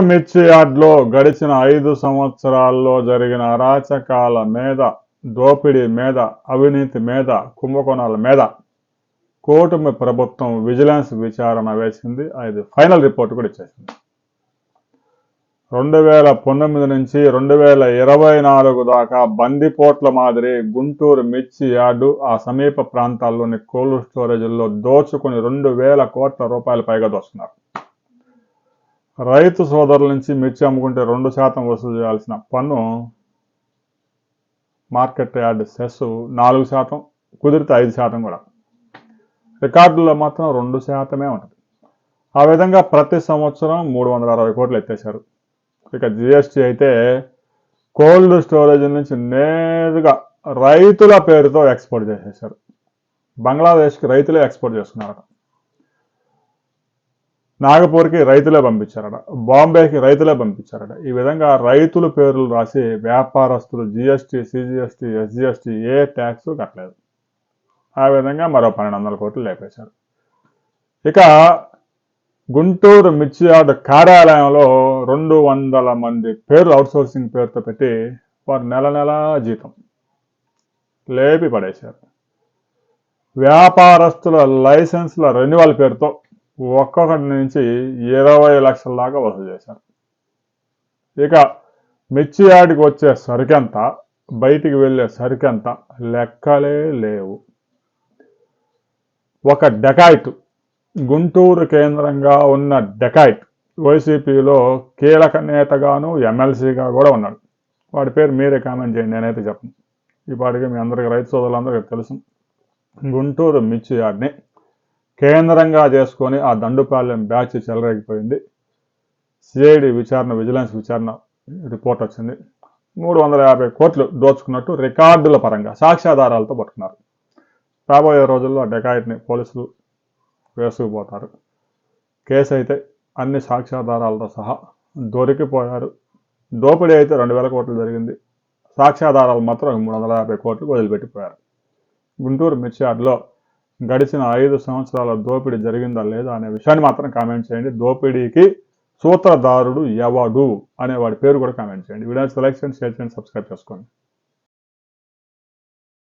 మిర్చి యార్డ్లో గడిచిన ఐదు సంవత్సరాల్లో జరిగిన అరాచకాల మీద దోపిడీ మీద అవినీతి మీద కుంభకోణాల మీద కూటమి ప్రభుత్వం విజిలెన్స్ విచారణ వేసింది. అది ఫైనల్ రిపోర్ట్ కూడా ఇచ్చేసింది. రెండు వేల పంతొమ్మిది నుంచి రెండు వేల ఇరవై నాలుగు దాకా బందిపోట్ల మాదిరి గుంటూరు మిర్చి యార్డు ఆ సమీప ప్రాంతాల్లోని కోల్డ్ స్టోరేజ్ల్లో దోచుకుని రెండు వేల కోట్ల రూపాయల పైగా దోస్తున్నారు. రైతు సోదరుల నుంచి మిర్చి అమ్ముకుంటే రెండు శాతం వసూలు చేయాల్సిన పన్ను మార్కెట్ యార్డ్ సెస్ నాలుగు శాతం కుదిరితే ఐదు శాతం కూడా. రికార్డుల్లో మాత్రం రెండు శాతమే ఉంటుంది ఆ విధంగా ప్రతి సంవత్సరం మూడు వందల అరవై కోట్లు ఎత్తేశారు. ఇక జిఎస్టీ అయితే కోల్డ్ స్టోరేజ్ నుంచి నేరుగా రైతుల పేరుతో ఎక్స్పోర్ట్ చేసేసారు బంగ్లాదేశ్కి రైతులే ఎక్స్పోర్ట్ చేసుకున్నారట నాగపూర్కి రైతులే పంపించారట. బాంబేకి రైతులే పంపించారట. ఈ విధంగా రైతుల పేర్లు రాసి వ్యాపారస్తులు జిఎస్టీ సిజిఎస్టీ ఎస్జిఎస్టీ ఏ ట్యాక్స్ కట్టలేదు. ఆ విధంగా మరో పన్నెండు వందల కోట్లు లేపేశారు. ఇక గుంటూరు మిర్చియార్డ్ కార్యాలయంలో రెండు వందల మంది పేర్లు అవుట్సోర్సింగ్ పేరుతో పెట్టి వారు నెల నెల జీతం లేపి పడేశారు. వ్యాపారస్తుల లైసెన్స్ల రెన్యువల్ పేరుతో ఒక్కొక్కటి నుంచి ఇరవై లక్షల దాకా వసూలు చేశారు. ఇక మిర్చి యార్డ్కి వచ్చే సరికెంత బయటికి వెళ్ళే సరికెంత లెక్కలే లేవు. ఒక డెకాయిట్ గుంటూరు కేంద్రంగా ఉన్న డెకాయిట్ వైసీపీలో కీలక నేతగాను ఎమ్మెల్సీగా కూడా ఉన్నాడు. వాడి పేరు మీరే కామెంట్ చేయండి నేనైతే చెప్పను. ఈ పాటికి మీ అందరికీ రైతు సోదరులందరికీ తెలుసు. గుంటూరు మిర్చి యార్డ్ని కేంద్రంగా చేసుకొని ఆ దండుపాలెం బ్యాచ్ చెలరేగిపోయింది. సిఐడి విచారణ విజిలెన్స్ విచారణ రిపోర్ట్ వచ్చింది. మూడు వందల యాభై కోట్లు దోచుకున్నట్టు రికార్డుల పరంగా సాక్ష్యాధారాలతో పట్టుకున్నారు. రాబోయే రోజుల్లో ఆ డెకాయిట్ని పోలీసులు వేసుకుపోతారు. కేసు అయితే అన్ని సాక్ష్యాధారాలతో సహా దొరికిపోయారు. దోపిడీ అయితే రెండు వేల కోట్లు జరిగింది. సాక్ష్యాధారాలు మాత్రం మూడు వందల యాభై కోట్లు వదిలిపెట్టిపోయారు. గుంటూరు మిర్చియార్డ్లో గడిచిన ఐదు సంవత్సరాల దోపిడీ జరిగిందా లేదా అనే విషయాన్ని మాత్రం కామెంట్ చేయండి. దోపిడీకి సూత్రధారుడు ఎవడు అనే వాడి పేరు కూడా కామెంట్ చేయండి. వీడియో సెలెక్షన్ షేర్ చేయండి సబ్స్క్రైబ్ చేసుకోండి.